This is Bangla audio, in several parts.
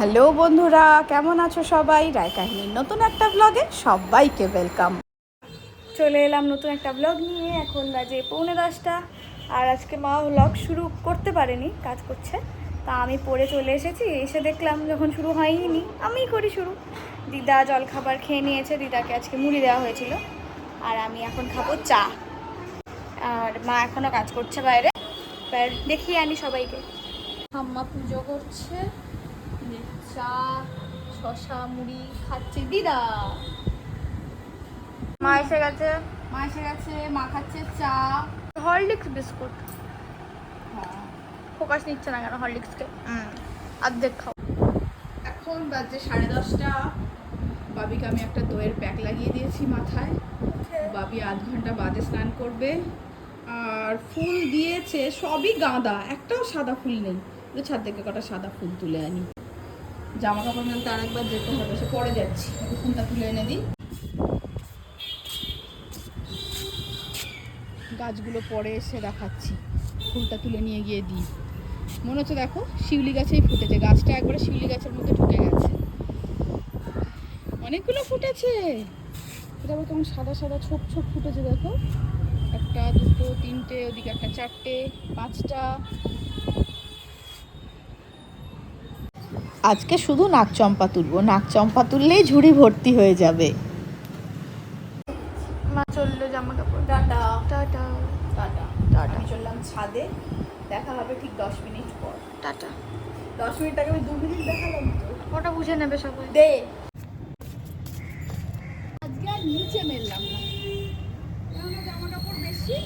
হ্যালো বন্ধুরা, কেমন আছো সবাই? রায় কাহিনীর নতুন একটা ব্লগে সবাইকে ওয়েলকাম চলে এলাম নতুন একটা ব্লগ নিয়ে, এখন বাজে পৌনে দশটা, আর আজকে মা ব্লগ শুরু করতে পারেনি, কাজ করছে। তা আমি পড়ে চলে এসেছি, এসে দেখলাম যখন শুরু হয়নি, আমিই করি শুরু। দিদা জল খাবার খেয়ে নিয়েছে, দিদাকে আজকে মুড়ি দেওয়া হয়েছিল, আর আমি এখন খাব চা। আর মা এখনও কাজ করছে বাইরে, এবার দেখিয়ে আনি সবাইকে। ঠাম্মা পুজো করছে। চা শশা মুড়ি খাচ্ছে দিদা। মা এসে গেছে। মা এসে গেছে মা খাচ্ছে চা। Horlicks biscuit. ফোকাস নিচ্ছে না কেন হরলিক্সকে? অর্ধেক খাও। এখন বাজে সাড়ে দশটা। বাবিকে আমি একটা দইয়ের প্যাক লাগিয়ে দিয়েছি মাথায়। বাবি আধ ঘণ্টা বাদে স্নান করবে। আর ফুল দিয়েছে সবই গাঁদা একটাও সাদা ফুল নেই। ছাদ থেকে কটা সাদা ফুল তুলে আনি। জামা কাপড় মেলতে আরেকবার যেতে হবে, সে পরে যাচ্ছি। ফুলটা তুলে এনে দিই। গাছগুলো পরে এসে দেখাচ্ছি, ফুলটা তুলে নিয়ে গিয়ে দিই। মনে হচ্ছে দেখো শিউলি গাছেই ফুটেছে, গাছটা একবারে শিউলি গাছের মধ্যে ঢুকে গেছে। অনেকগুলো ফুটেছে। এটা আবার কেমন সাদা সাদা, ছোপ ছোপ ফুটেছে দেখো। একটা, দুটো, তিনটে, ওদিকে একটা চারটে, পাঁচটা আজকে শুধু নাক চম্পা তুলবো। নাক চম্পা তুললেই ঝুড়ি ভর্তি হয়ে যাবে। মা চলল জামা কাপড় টাটা। টাটা। টাটা। টাটা চললাম ছাদে। দেখা হবে ঠিক দশ মিনিট পর। টাটা। দশ মিনিট আগে আমি দু মিনিট দেখালাম তো। ওটা বুঝে নেবে সবাই। দে। আজকে আর নিচে মেললাম না কেননা জামা কাপড় বেশি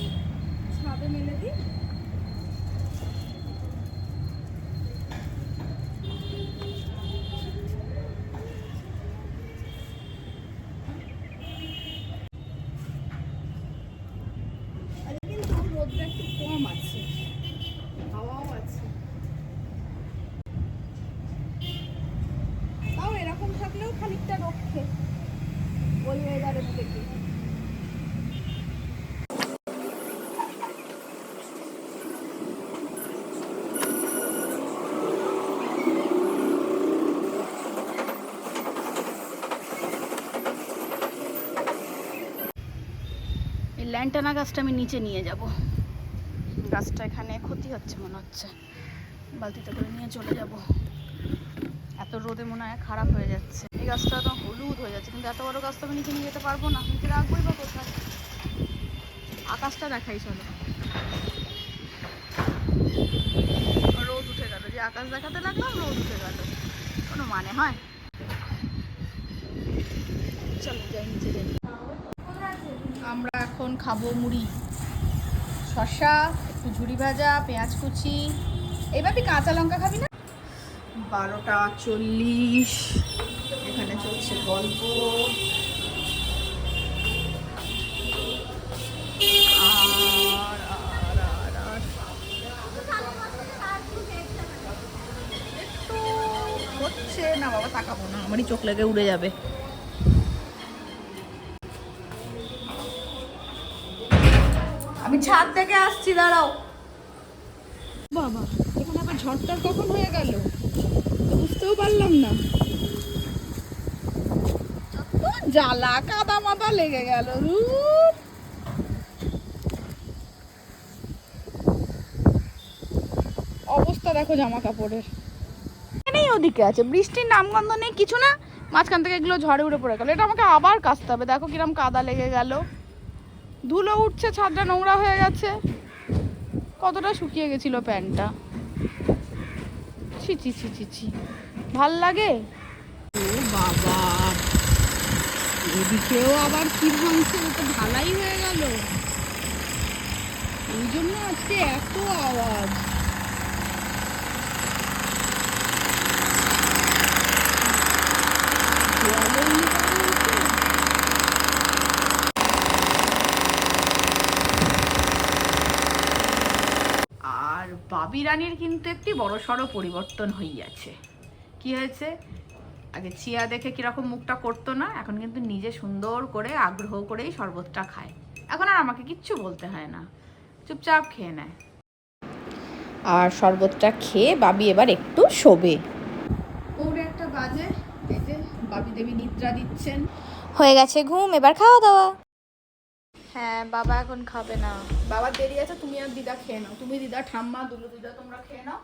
ছাদে মেলে দিই আজকে কিন্তু রোদটা একটু কম আছে হাওয়াও আছে তাও এরকম থাকলেও খানিকটা রক্ষে ওই ওয়েদারের থেকে ল্যান্টানা গাছটা আমি নিচে নিয়ে যাব। গাছটা এখানে ক্ষতি হচ্ছে মনে হচ্ছে। বালতিতে করে নিয়ে চলে যাব। এত রোদে মনে হয় খারাপ হয়ে যাচ্ছে। এই গাছটা তো হলুদ হয়ে যাচ্ছে, কিন্তু এত বড় গাছ তো আমি নিচে নিয়ে যেতে পারব না। নিচে রাখবোই বা কোথায়? আকাশটা দেখাই, চলো। রোদ উঠে গেল। যে আকাশ দেখাতে লাগলাম, রোদ উঠে গেল। কোনো মানে হয়? চলো, যাই, নিচে যাই। খাব মুড়ি শসা একটু ঝুড়ি ভাজা পেঁয়াজ কুচি এইভাবে কাঁচা লঙ্কা খাবি না বারোটা চল্লিশ এখানে চলছে গল্প হচ্ছে না বাবা তাকাবো না আমারই চোখ লেগে উড়ে যাবে আমি ছাদ থেকে আসছি দাঁড়াও। বাবা এখানে আবার ঝড়টার কখন হয়ে গেল? বুঝতেও পারলাম না। ও, জ্বালা কাদা মাদা লেগে গেল ধুর। অবস্থা দেখো জামা কাপড়ের নেই ওদিকে আছে বৃষ্টির নামগন্ধ নেই কিছু না। মাঝখান থেকে এগুলো ঝড়ে উড়ে পড়ে গেল। এটা আমাকে আবার কাচতে হবে। দেখো কিরম কাদা লেগে গেল। ধুলো উঠছে, ছাদটা নোংরা হয়ে গেছে। কতটা শুকিয়ে গেছিল প্যান্টটা। ছি ছি ছি ভালো লাগে? ও বাবা! এদিকেও আবার কি ভাঙছে তো ঢালাই হয়ে গেল। এই জন্য আজকে এত আওয়াজ দেওয়ালেও ইয়ে করা হয়েছে। আর বাবি রানীর কিন্তু একটি বড় সড়ো পরিবর্তন হইয়াছে। কি হয়েছে? আগে চিয়া দেখে কীরকম মুখটা করতো না এখন কিন্তু নিজে সুন্দর করে আগ্রহ করেই শরবতটা খায়। এখন আর আমাকে কিচ্ছু বলতে হয় না। চুপচাপ খেয়ে নেয়। আর শরবতটা খেয়ে বাবি এবার একটু শোবে। ওর একটা বাজে এই যে বাবি দেবী নিদ্রা দিচ্ছেন। হয়ে গেছে ঘুম এবার খাওয়া দাওয়া। হ্যাঁ বাবা এখন খাবে না। বাবার দেরি আছে তুমি আর দিদা খেয়ে নাও। তুমি দিদা ঠাম্মা দুলু দিদা তোমরা খেয়ে নাও।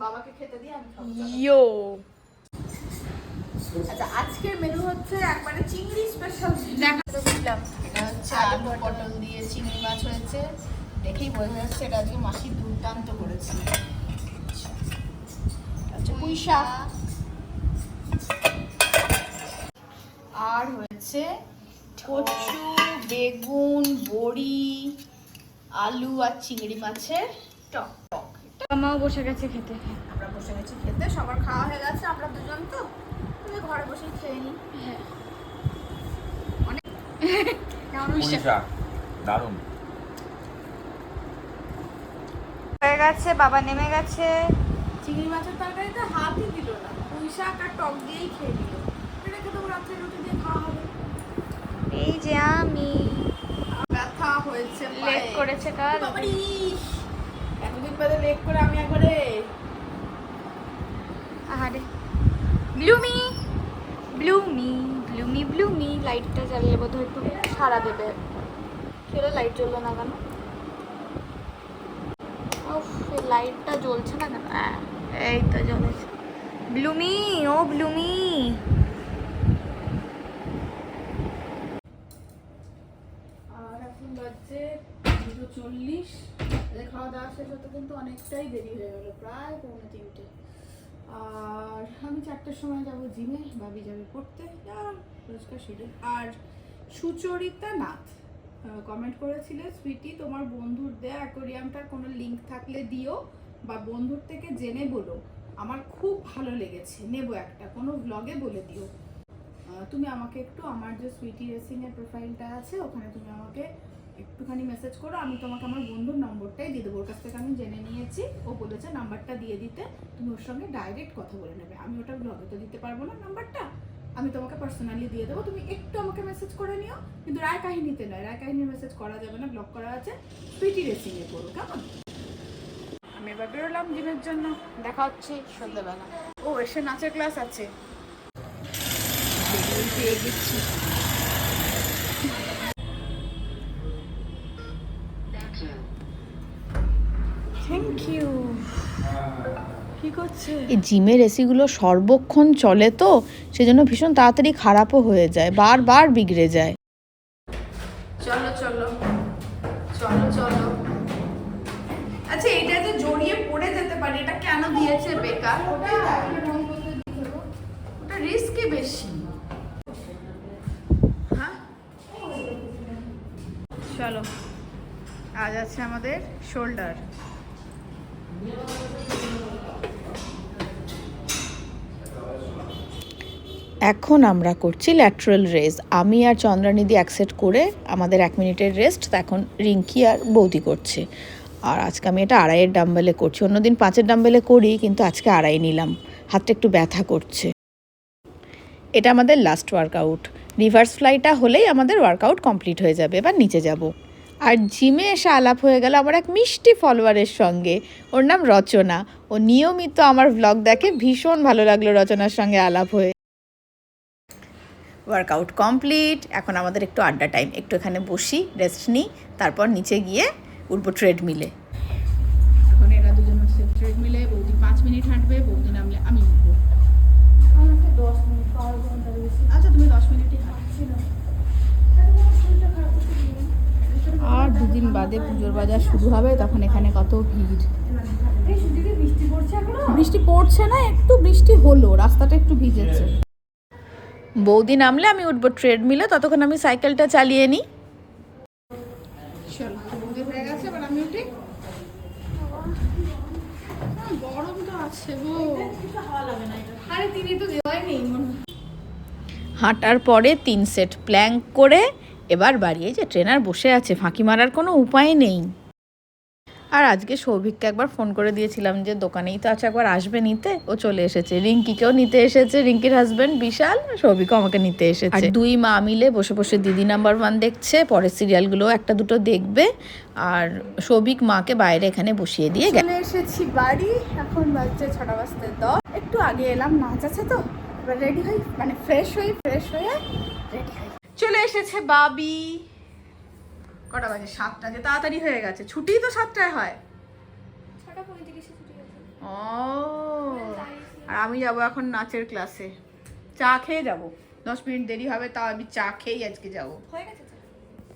বাবাকে খেতে দিয়ে আমি খাব। ইয়ো। আচ্ছা আজকের মেনু হচ্ছে একবারে চিংড়ি স্পেশাল দেখা তো বুঝলাম। এটা হচ্ছে আলু পটল দিয়ে চিংড়ি মাছ হয়েছে। দেখেই বোঝা যাচ্ছে এটা আজকে মাসি দুর্দান্ত করেছে। আচ্ছা, পুঁই শাক। আর হয়েছে কচু বেগুন বড়ি। আলু আর চিংড়ি মাছের টক। টক মামাও বসে গেছে খেতে। আমরা বসে গেছি খেতে সবার খাওয়া হয়ে গেছে আমরা দুজন তো। তুমি ঘরে বসেই খেয়ে নিই। হ্যাঁ। অনেক। দারুণ। হয়ে গেছে বাবা নেমে গেছে। চিংড়ি মাছের তরকারিতে হাতই দিল না। পুঁই শাক আর টক দিয়েই খেয়ে নিল। এটা খেতে রাত্রে রুটি দিয়ে খাওয়া হবে। এই যে আমি ব্যথা হয়েছে লেট করেছে এতদিন বাদে লেট করে আমি একবারে আহারে। ব্লুমি! ব্লুমি ব্লুমি ব্লুমি লাইটটা জ্বাললে বোধ হয় একটু সারা দেবে। কেন লাইট জ্বললো না কেন? লাইটটা জ্বলছে না কেন? এই তো জ্বলেছে। ব্লুমি ও ব্লুমি আর এখন বাজছে দুটো চল্লিশ। খাওয়া দাওয়া শেষ হতে কিন্তু অনেকটাই দেরি হয়ে গেল, প্রায় পৌনে তিনটে। আর আমি চারটের সময় যাব জিমে, ভাবি যাবে পড়তে। আর রোজকার শিডিউল আর সুচরিতা নাথ কমেন্ট করেছিলে, সুইটি, তোমার বন্ধুর দেয়া অ্যাকোরিয়ামটার কোনো লিংক থাকলে দিও বা বন্ধুর থেকে জেনে বলো। আমার খুব ভালো লেগেছে। নেব একটা। কোনো ব্লগে বলে দিও। তুমি আমাকে একটু আমার যে সুইটি রেসিং এর প্রোফাইলটা আছে, ওখানে তুমি আমাকে একটুখানি মেসেজ করো আমি তোমাকে আমার বন্ধুর নম্বরটাই দিয়ে দেবো। ওর কাছ থেকে আমি জেনে নিয়েছি ও বলেছে নাম্বারটা দিয়ে দিতে তুমি ওর সঙ্গে ডাইরেক্ট কথা বলে নেবে। আমি ওটা ব্লগে তো দিতে পারব না নাম্বারটা আমি তোমাকে পার্সোনালি দিয়ে দেবো। তুমি একটু আমাকে মেসেজ করে নিও কিন্তু রায় কাহিনীতে নয়। রায় কাহিনীর মেসেজ করা যাবে না ব্লক করা আছে। সুইটি রেসিং এ করো কেমন? আমি এবার বেরোলাম জিমের জন্য। দেখা হচ্ছে সন্ধ্যেবেলা। ও এসে নাচের ক্লাস আছে। গেছি। এই জিমের এসিগুলো সর্বক্ষণ চলে তো সেজন্য ভীষণ তাড়াতাড়ি খারাপও হয়ে যায় বারবার বিগড়ে যায়। চলো চলো চলো চলো। আচ্ছা এটা যে জড়িয়ে পড়ে যেতে পারে এটা কেন দিয়েছে বেকার? ওটা ওটা রিস্কই বেশি। হ্যাঁ? চলো আজ আছে আমাদের শোল্ডার। এখন আমরা করছি ল্যাটারাল রেস আমি আর চন্দ্রানিধি অ্যাকসেপ্ট করে আমাদের এক মিনিটের রেস্ট এখন রিঙ্কি আর বৌদি করছে। আর আজকে আমি এটা আড়াইয়ের ডাম্বেলে করছি। অন্যদিন পাঁচের ডাম্বেলে করি, কিন্তু আজকে আড়াই নিলাম। হাতটা একটু ব্যথা করছে। এটা আমাদের লাস্ট ওয়ার্কআউট রিভার্স ফ্লাইটা হলেই আমাদের ওয়ার্কআউট কমপ্লিট হয়ে যাবে, এবার নিচে যাব। আর জিমে এসে আলাপ হয়ে গেল আমার এক মিষ্টি ফলোয়ারের সঙ্গে। ওর নাম রচনা। ও নিয়মিত আমার ব্লগ দেখে ভীষণ ভালো লাগল রচনার সঙ্গে আলাপ হয়ে। ওয়ার্কআউট কমপ্লিট এখন আমাদের একটু আড্ডা টাইম একটু এখানে বসি রেস্ট নিই তারপর নিচে গিয়ে উঠবো ট্রেডমিলে এখন এরা দুজন হচ্ছে ট্রেডমিলে বৌদি পাঁচ মিনিট হাঁটবে বৌদি নামলে আমি উঠবো। আচ্ছা তুমি দশ মিনিটই আর দুদিন বাদে পুজোর বাজার শুরু হবে তখন এখানে কত ভিড়। বৃষ্টি পড়ছে না একটু বৃষ্টি হলো রাস্তাটা একটু ভিজেছে। বৌদি নামলে আমি উঠবো ট্রেডমিলে ততক্ষণ আমি সাইকেলটা চালিয়ে নিই। হাঁটার পরে তিন সেট প্ল্যাঙ্ক করে এবার বাড়িয়ে যে ট্রেনার বসে আছে ফাঁকি মারার কোনো উপায় নেই। আর আজকে সৌভিককে একবার ফোন করে দিয়েছিলাম যে দোকানেই তো আছে একবার আসবে নিতে। ও চলে এসেছে। রিঙ্কিকেও নিতে এসেছে। রিঙ্কির হাজবেন্ড বিশাল সৌভিকও আমাকে নিতে এসেছে। আর দুই মা মিলে বসে বসে দিদি নাম্বার ওয়ান দেখছে পরের সিরিয়ালগুলো একটা দুটো দেখবে। আর সৌভিক মাকে বাইরে এখানে বসিয়ে দিয়ে চলে এসেছি বাড়ি এখন বাজছে ছটা বাজতে দশ। একটু আগে এলাম নাচ আছে তো? রেডি হই মানে ফ্রেশ হই ফ্রেশ হয়ে রেডি হই। চলে এসেছে বাবি। কটা বাজে? সাতটা যে তাড়াতাড়ি হয়ে গেছে। ছুটি তো সাতটায় হয়। ও। আর আমি যাব এখন নাচের ক্লাসে। চা খেয়ে যাব। দশ মিনিট দেরি হবে তাও আমি চা খেয়েই আজকে যাব। হয়ে?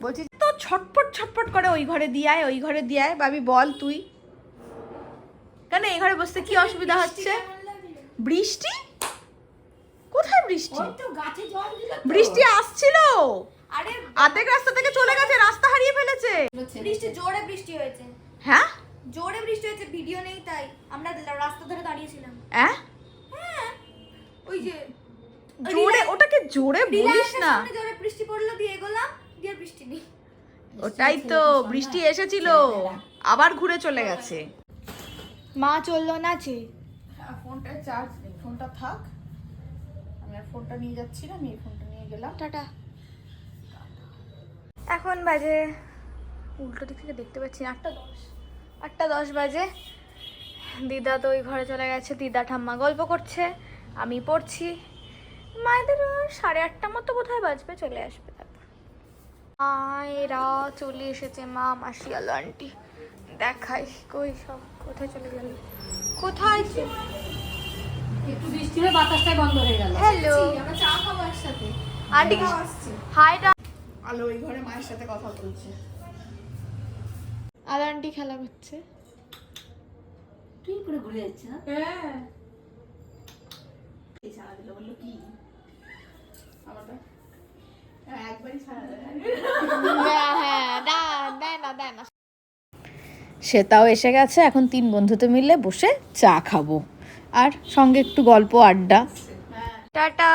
বলছি তো ছটপট ছটপট করে ওই ঘরে দিয়ে আয় ওই ঘরে দিয়ে আয়। বাবি বল তুই। কেন এই ঘরে বসতে কি অসুবিধা হচ্ছে? বৃষ্টি? কোথায় বৃষ্টি। বৃষ্টি আসছিল। অর্ধেক রাস্তা থেকে চলে গেছে রাস্তা হারিয়ে ফেলেছে। বৃষ্টি জোরে বৃষ্টি হয়েছে। হ্যাঁ? জোরে বৃষ্টি হয়েছে ভিডিও নেই তাই। আমরা রাস্তা ধরে দাঁড়িয়েছিলাম। হ্যাঁ হ্যাঁ। ওই যে জোরে ওটাকে জোরে বলিস না। জোরে বৃষ্টি পড়ল দিয়ে এগোলাম দিয়ে বৃষ্টি নেই। ওটাই তো বৃষ্টি এসেছিল। আবার ঘুরে চলে গেছে। মা চলল না নাচে ফোনটা চার্জ নেই। ফোনটা থাক। আমি আর ফোনটা নিয়ে যাচ্ছি না আমি এই ফোনটা নিয়ে গেলাম। টাটা। এখন বাজে উল্টো দিক থেকে দেখতে পাচ্ছি আটটা দশ। আটটা দশ বাজে। দিদা তো ওই ঘরে চলে গেছে দিদা ঠাম্মা গল্প করছে আমি পড়ছি। মায়েদের সাড়ে আটটা মতো বোধহয় বাজবে চলে আসবে তারপর। মায়েরা চলে এসেছে মা মাসি আলো আন্টি। দেখাই কই সব কোথায় চলে গেল? কোথায় একটু বৃষ্টি হয়ে বাতাসটাই বন্ধ হয়ে গেল। হ্যালো আমরা চা খাব একসাথে। আন্টি হাই আলো ওই ঘরে মায়ের সাথে কথা বলছে। আলো আন্টি খেলা করছে। তুই করে ঘুরে যাচ্ছে না? হ্যাঁ। এই সারা দিল বলল কি? আমারটা। হ্যাঁ, একবারই সারা শ্বেতাও এসে গেছে এখন তিন বন্ধুতে মিলে বসে চা খাব। আর সঙ্গে একটু গল্প আড্ডা। টাটা।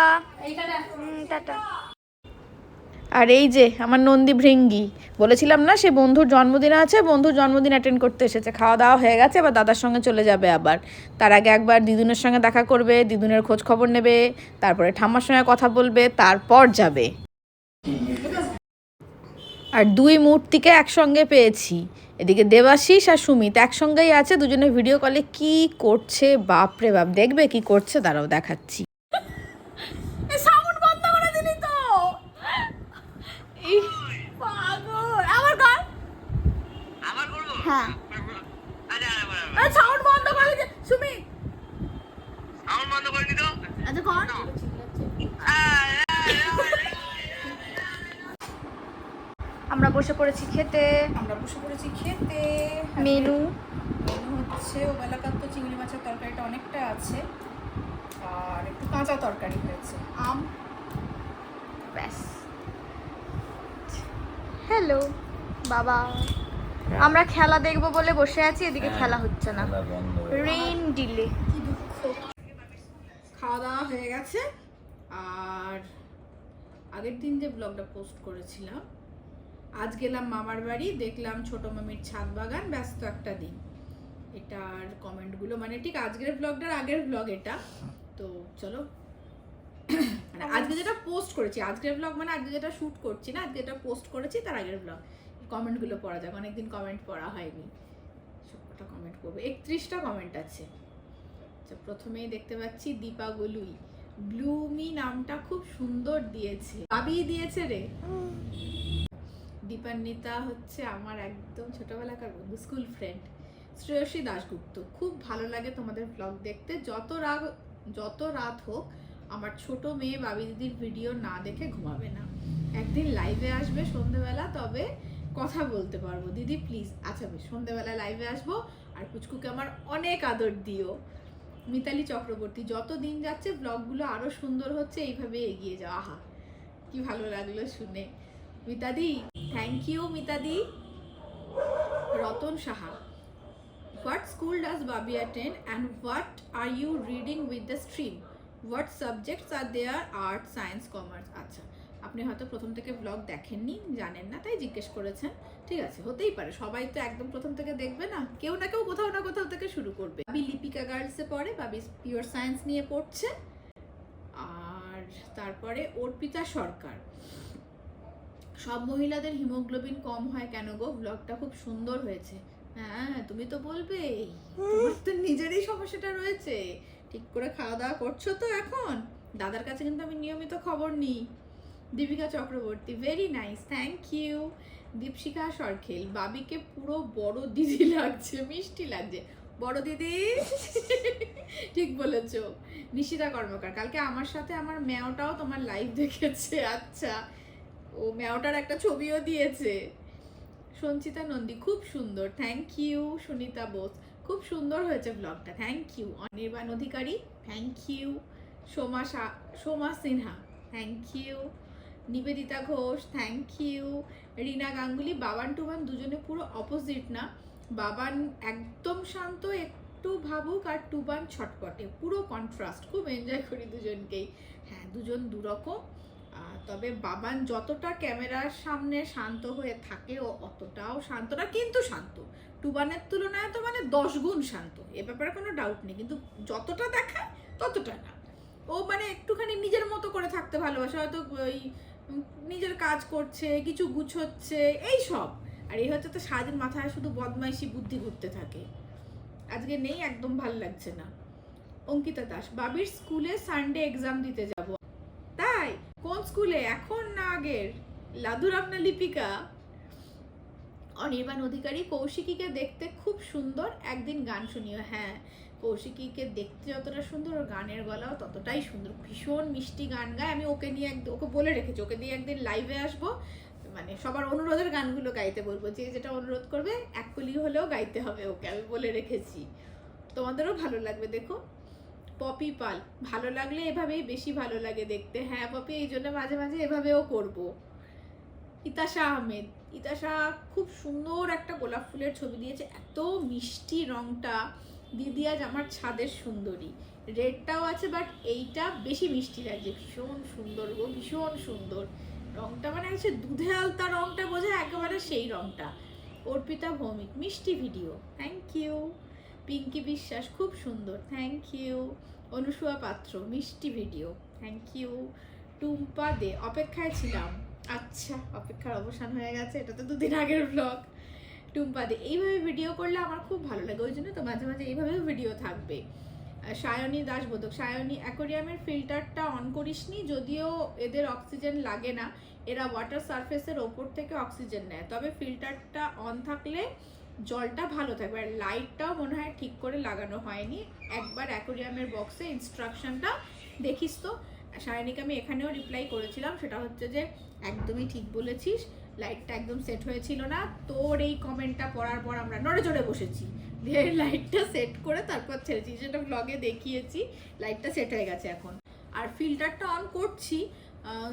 টাটা। আর এই যে আমার নন্দী ভৃঙ্গি, বলেছিলাম না সে বন্ধুর জন্মদিন আছে, বন্ধুর জন্মদিন অ্যাটেন্ড করতে এসেছে। খাওয়া দাওয়া হয়ে গেছে, এবার দাদার সঙ্গে চলে যাবে আবার। তার আগে একবার দিদুনের সঙ্গে দেখা করবে, দিদুনের খোঁজ খবর নেবে, তারপরে ঠাম্মার সঙ্গে কথা বলবে, তারপর যাবে। আর দুই মূর্তিকে একসঙ্গে পেয়েছি। এদিকে দেবাশিস আর সুমিত একসঙ্গেই আছে, দুজনে ভিডিও কলে কি করছে, বাপরে বাপ, দেখবে কি করছে তারাও দেখাচ্ছি সাউন্ড বন্ধ করে দিলি তো ইস, পাগল আবার কর হ্যাঁ। সাউন্ড বন্ধ করে দে সুমি। আচ্ছা কর। আমরা বসে পড়েছি খেতে। আমরা বসে পড়েছি খেতে। মেনু। মেনু হচ্ছে ওবেলাকার তো চিংড়ি মাছের তরকারিটা অনেকটা আছে। আর একটু কাঁচা তরকারি হয়েছে। আম। ব্যাস। হ্যালো বাবা আমরা খেলা দেখব বলে বসে আছি এদিকে খেলা হচ্ছে না। রেইন ডিলে কি দুঃখ। খাওয়া দাওয়া হয়ে গেছে আর আগের দিন যে ব্লগটা পোস্ট করেছিলাম আজ গেলাম মামার বাড়ি দেখলাম ছোট মামির ছাদ বাগান ব্যস্ত একটা দিন। এটার কমেন্টগুলো মানে ঠিক আজকের ব্লগটার আগের ব্লগ এটা। তো চলো মানে আজকে যেটা পোস্ট করেছি আজকের ব্লগ মানে আজকে যেটা শ্যুট করছি না আজকে যেটা পোস্ট করেছি তার আগের ব্লগ কমেন্টগুলো পড়া যাক অনেকদিন কমেন্ট পড়া হয়নি। সবকটা কমেন্ট করব একত্রিশটা কমেন্ট আছে। আচ্ছা প্রথমেই দেখতে পাচ্ছি দীপা গলুই ব্লুমি নামটা খুব সুন্দর দিয়েছে। ভাবি দিয়েছে রে। দীপান্বিতা হচ্ছে আমার একদম ছোটবেলাকার বন্ধু স্কুল ফ্রেন্ড শ্রেয়সী দাশগুপ্ত। খুব ভালো লাগে তোমাদের ব্লগ দেখতে। যত রাগ যত রাত হোক আমার ছোট মেয়ে বাবি দিদির ভিডিও না দেখে ঘুমাবে না। একদিন লাইভে আসবে সন্ধেবেলা, তবে কথা বলতে পারব। দিদি প্লিজ আচ্ছা বেশ, সন্ধেবেলা লাইভে আসব। আর পুচকুকে আমার অনেক আদর দিও। মিতালি চক্রবর্তী, যত দিন যাচ্ছে ব্লগগুলো আরও সুন্দর হচ্ছে, এইভাবে এগিয়ে যাও। আহা, কি ভালো লাগল শুনে। মিতাদি thank you মিতাদি। Ratan Saha what school does Babi attend and what are you reading with the stream? What subjects are there? Art, science, commerce? আচ্ছা আপনি হয়তো প্রথম থেকে ব্লগ দেখেননি জানেন না তাই জিজ্ঞেস করেছেন। ঠিক আছে হতেই পারে সবাই তো একদম প্রথম থেকে দেখবে না কেউ না কেউ কোথাও না কোথাও থেকে শুরু করবে। বাবি লিপিকা গার্লসে পড়ে বাবি পিওর সায়েন্স নিয়ে পড়ছে। আর তারপরে অর্পিতা সরকার। সব মহিলাদের হিমোগ্লোবিন কম হয় কেন গো? ব্লগটা খুব সুন্দর হয়েছে। হ্যাঁ তুমি তো বলবে তোমার তো নিজেরই সমস্যাটা রয়েছে। ঠিক করে খাওয়া দাওয়া করছ তো এখন? দাদার কাছে কিন্তু আমি নিয়মিত খবর নিই। Dipika Chakraborty very nice thank you Dipshikha Sarkhel, বাবিকে পুরো বড় দিদি লাগছে, মিষ্টি লাগছে। বড় দিদি, ঠিক বলেছ। নিশিতা কর্মকার, কালকে আমার সাথে আমার ম্যাওটাও তোমার লাইভ দেখেছে আচ্ছা। ও ম্যাওটার একটা ছবিও দিয়েছে। সঞ্চিতা নন্দী, খুব সুন্দর থ্যাংক ইউ সুনিতা বোস। খুব সুন্দর হয়েছে ব্লগটা thank you Anirban Adhikari thank you Soma Soma Sinha thank you Nibedita Ghosh thank you Rina Ganguly, Baban Tuban দুজনে পুরো অপোজিট না। বাবান একদম শান্ত, একটু ভাবুক আর টুবান ছটপটে। পুরো কন্ট্রাস্ট খুব এনজয় করি দুজনকেই। হ্যাঁ দুজন দুরকম। তবে বাবান যতটা ক্যামেরার সামনে শান্ত হয়ে থাকে, ও অতটাও শান্ত না, কিন্তু শান্ত। টুবানের তুলনায় তো মানে দশ গুণ শান্ত, এ ব্যাপারে কোনো ডাউট নেই, কিন্তু যতটা দেখায় ততটা না। ও মানে একটুখানি নিজের মতো করে থাকতে ভালোবাসে, হয়তো ওই নিজের কাজ করছে, কিছু গুছোচ্ছে, এই সব। আর এই হচ্ছে তো সারাদিন মাথায় শুধু বদমাইশি বুদ্ধি ঘুরতে থাকে। আজকে নেই, একদম ভালো লাগছে না। অঙ্কিতা দাস, বাবির স্কুলে সানডে এক্সাম দিতে যাব। তাই, কোন স্কুলে? এখন না আগের? না লিপিকা? অনির্বাণ অধিকারী কৌশিকীকে দেখতে খুব সুন্দর, একদিন গান শুনিও। হ্যাঁ কৌশিকীকে দেখতে যতটা সুন্দর, ওর গানের গলাও ততটাই সুন্দর। ভীষণ মিষ্টি গান গায়। আমি ওকে নিয়ে একদম ওকে বলে রেখেছি, ওকে দিয়ে একদিন লাইভে আসব। মানে সবার অনুরোধের গানগুলো গাইতে বলব। যে যেটা অনুরোধ করবে, এক কলি হলেও গাইতে হবে ওকে, আমি বলে রেখেছি। তোমাদেরও ভালো লাগবে, দেখো। পপি পাল, ভালো লাগলে এভাবেই বেশি ভালো লাগে দেখতে। হ্যাঁ পপি, এই জন্য মাঝে মাঝে এভাবেও করব। ইতাশা আহমেদ ইতাশা খুব সুন্দর একটা গোলাপ ফুলের ছবি দিয়েছে। এত মিষ্টি রংটা। দিদি আজ আমার ছাদের সুন্দরী। রেডটাও আছে বাট এইটা বেশি মিষ্টি লাগছে। ভীষণ সুন্দর গো, ভীষণ সুন্দর। রংটা মানে হচ্ছে দুধে আলতা রংটা বোঝায়, একেবারে সেই রংটা। অর্পিতা ভৌমিক, মিষ্টি ভিডিও। থ্যাংক ইউ পিঙ্কি বিশ্বাস, খুব সুন্দর। থ্যাংক ইউ অনুসুয়া পাত্র, মিষ্টি video. Thank you Tumpa De, অপেক্ষায় ছিলাম। আচ্ছা অপেক্ষার অবসান হয়ে গেছে, এটা তো দুদিন আগের ব্লগ টুম্পা দে, এইভাবে ভিডিও করলে আমার খুব ভালো লাগে, ওই জন্য তো মাঝে মাঝে এইভাবেও ভিডিও থাকবে। সায়নী দাসবোধক সায়নী অ্যাকোরিয়ামের ফিল্টারটা অন করিসনি, যদিও এদের অক্সিজেন লাগে না, এরা ওয়াটার সারফেসের ওপর থেকে অক্সিজেন নেয়, তবে ফিল্টারটা অন থাকলে জলটা ভালো থাকবে, আর লাইটটাও মনে হয় ঠিক করে লাগানো হয়নি। একবার অ্যাকোরিয়ামের বক্সে ইনস্ট্রাকশনটা দেখিস তো। সায়নিকে আমি এখানেও রিপ্লাই করেছিলাম, সেটা হচ্ছে যে একদমই ঠিক বলেছিস। লাইটটা একদম সেট হয়েছিল না। তোর এই কমেন্টটা পড়ার পর আমরা নড়ে চড়ে বসেছি। দিয়ে লাইটটা সেট করে তারপর ছেড়েছি। সেটা ব্লগে দেখিয়েছি লাইটটা সেট হয়ে গেছে এখন। আর ফিল্টারটা অন করছি।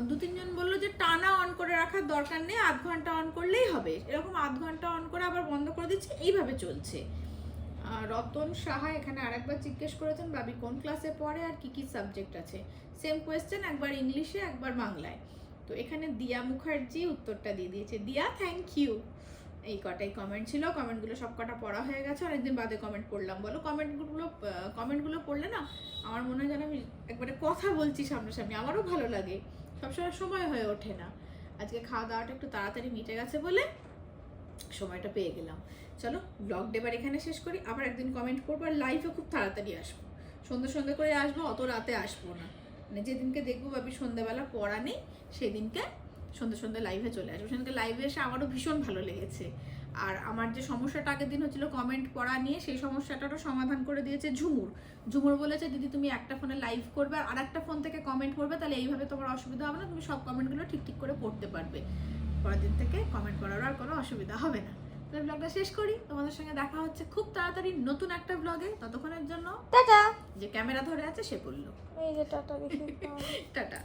দু তিনজন বলল যে টানা অন করে রাখার দরকার নেই, আধ ঘণ্টা অন করলেই হবে। এরকম আধ ঘণ্টা অন করে আবার বন্ধ করে দিচ্ছি, এইভাবে চলছে। রতন সাহা এখানে আরেকবার জিজ্ঞেস করেছেন বাবি কোন ক্লাসে পড়ে আর কি কি সাবজেক্ট আছে? সেম কোয়েশ্চেন একবার ইংলিশে একবার বাংলায়। তো এখানে দিয়া মুখার্জি উত্তরটা দিয়ে দিয়েছে। দিয়া থ্যাংক ইউ এই কটাই কমেন্ট ছিল। কমেন্টগুলো সব কটা পড়া হয়ে গেছে। অনেকদিন বাদে কমেন্ট পড়লাম। বলো কমেন্টগুলো কমেন্টগুলো পড়লে না আমার মনে হয় যেন আমি একবারে কথা বলছি সামনাসামনি। আমারও ভালো লাগে। সবসময় সময় হয়ে ওঠে না। আজকে খাওয়া দাওয়াটা একটু তাড়াতাড়ি মিটে গেছে বলে সময়টা পেয়ে গেলাম। চলো ব্লগ ডেবার এখানে শেষ করি। আবার একদিন কমেন্ট করব আর লাইভে খুব তাড়াতাড়ি আসব। সন্ধ্যে সন্ধ্যে করে আসব, অত রাতে আসব না। মানে যেদিনকে দেখব ভাবি সন্ধ্যেবেলা পড়া নেই, সেদিনকে সন্ধ্যে সন্ধ্যে লাইভে চলে আসব। সেদিনকে লাইভে এসে আমারও ভীষণ ভালো লেগেছে। আর আমার যে সমস্যাটা আগের দিন হচ্ছিল কমেন্ট পড়া নিয়ে, সেই সমস্যাটারও সমাধান করে দিয়েছে ঝুমুর। ঝুমুর বলেছে, দিদি, তুমি একটা ফোনে লাইভ করবে, আর আরেকটা ফোন থেকে কমেন্ট করবে, তাহলে এইভাবে তোমার অসুবিধা হবে না, তুমি সব কমেন্টগুলো ঠিক ঠিক করে পড়তে পারবে। পরের দিন থেকে কমেন্ট করার আর কোনো অসুবিধা হবে না। তাহলে ব্লগটা শেষ করি। তোমাদের সঙ্গে দেখা হচ্ছে খুব তাড়াতাড়ি নতুন একটা ব্লগে ততক্ষণের জন্য টাটা। যে ক্যামেরা ধরে আছে সে বলল। এই যে টাটা টাটা।